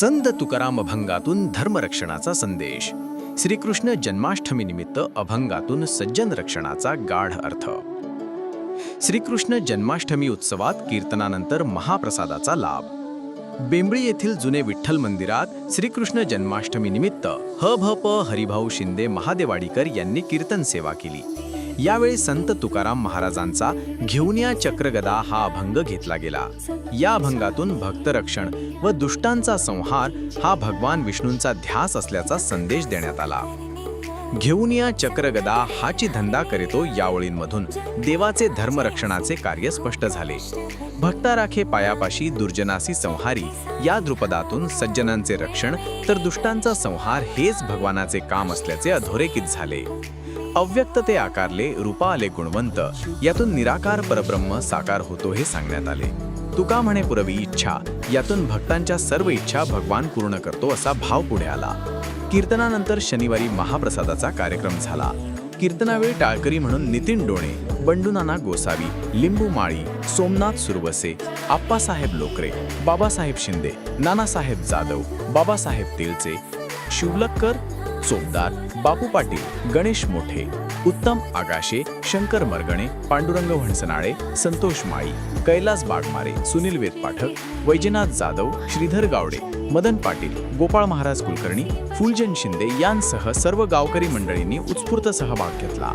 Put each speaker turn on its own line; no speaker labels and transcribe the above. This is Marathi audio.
संत तुकाराम अभंगातून धर्मरक्षणाचा संदेश. श्रीकृष्ण जन्माष्टमी निमित्त अभंगातून सज्जन रक्षणाचा गाढ अर्थ. श्रीकृष्ण जन्माष्टमी उत्सवात कीर्तनानंतर महाप्रसादाचा लाभ. बेंबळी येथील जुने विठ्ठल मंदिरात श्रीकृष्ण जन्माष्टमी निमित्त ह भ प हरिभाऊ शिंदे महादेवाडीकर यांनी कीर्तन सेवा केली. यावेळी संत तुकाराम महाराजांचा घेऊन या चक्रगदा हा अभंग घेतला गेला. या अभंगातून भक्तरक्षण व दुष्टांचा संहार हा भगवान विष्णूंचा ध्यास असल्याचा संदेश देण्यात आला. घेऊन या चक्रगदा हाची धंदा करीतो या ओळींमधून देवाचे धर्मरक्षणाचे कार्य स्पष्ट झाले. भक्ता राखे पायापाशी दुर्जनासी संहारी या द्रुपदातून सज्जनांचे रक्षण तर दुष्टांचा संहार हेच भगवानाचे काम असल्याचे अधोरेखित झाले. अव्यक्त ते आकारले रूपा आले गुणवंत यातून निराकार परब्रह्म साकार होतो हे सांगण्यात आले. तुका म्हणे पुरवी इच्छा यातून भक्तांच्या सर्व इच्छा भगवान पूर्ण करतो असा भाव पुढे आला. कीर्तनानंतर शनिवारी महाप्रसादाचा कार्यक्रम झाला. कीर्तनावेळी टाळकरी म्हणून नितीन डोणे बंडूनाना गोसावी लिंबू माळी सोमनाथ सुरवसे आप्पासाहेब लोकरे बाबासाहेब शिंदे नानासाहेब जाधव बाबासाहेब तेलचे शिवलक्कर सोमदार बापू पाटील गणेश मोठे उत्तम आगाशे शंकर मरगणे पांडुरंग वणसनाळे संतोष माळी कैलास बागमारे सुनील वेद पाठक वैजनाथ जाधव श्रीधर गावडे मदन पाटील गोपाळ महाराज कुलकर्णी फुलजन शिंदे यांसह सर्व गावकरी मंडळींनी उत्स्फूर्त सहभाग घेतला.